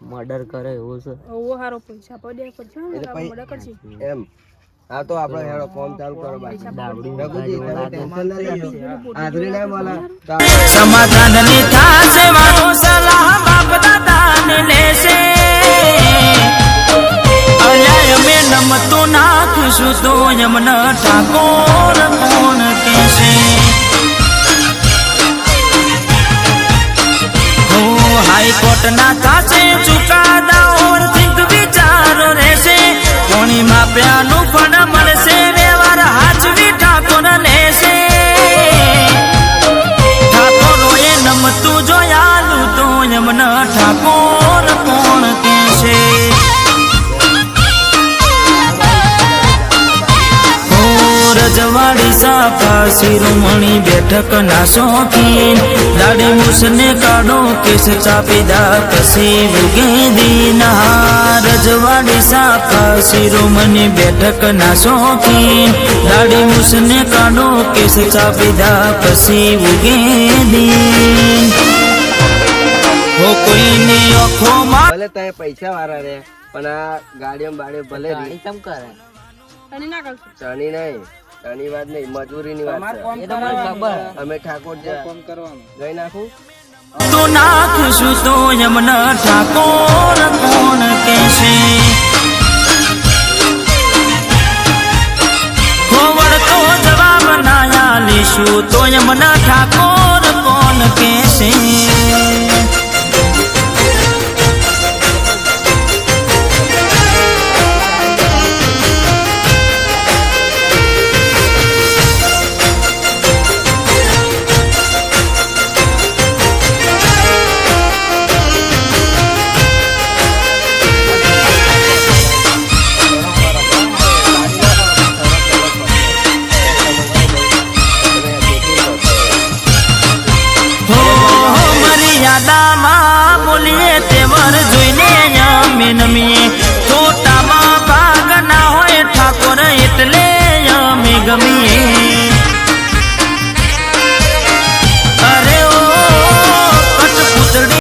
Murder કરે એવું છે. ઓ હારો પૈસા પડ્યા ને આપણે પછી- મર્ડર કરશે. એમ હા તો આપણે હેડો ફોન ચાલુ કરો બાકી. દાવડી રઘુજી તમે ટેન્શન ના લેજો. આદરી ના બોલા સમાધાનની થા વાતો સલાહ બાપ દાદાને લેશે. અલ્યા અમે નમતું નાખશું તો યમન ઠાકોર કોણ કહેશે? હાઈકોર્ટના થાશે ચુકાદાઓ થીંક વિચારો રહેશે. કોણી માપ્યાનું પણ મળશે, વ્યવહાર હાજવી ઠાકોર લેશે. ઠાકોરોએ નમતું જોયાલું તો યમના ઠાકોર કોણ કહેશે? રજવાડી સાફા શિરોમણી બેઠક ના શોખીન દાડી મુસને કાઢો કેસ ચાપી દા પછી ઉગેદી ના રજવાડી સાફા શિરોમણી બેઠક ના શોખી દાડી મુસને કાઢો કેસ ચાપી દા પછી ઉગેદી હો કોઈની આંખોમાં ભલે તારે પૈસા વાળા રે પણ આ ગાડીઓ બાડીઓ ભલે રી. ગાડી ચમ કરે ચણી ના કરશે ચણી નહીં ચણી વાત નહીં મજૂરીની વાત છે. અમે ઠાકોર જે ગઈ નાખું? તો નાખશું તો યમના ઠાકોર કોણ કહેશે? હોવડ તો જવાબ ના આલીશું તો યમના ઠાકોર કોણ કહેશે? મર્યાદામાં બોલીએ તેવર જોઈને અમે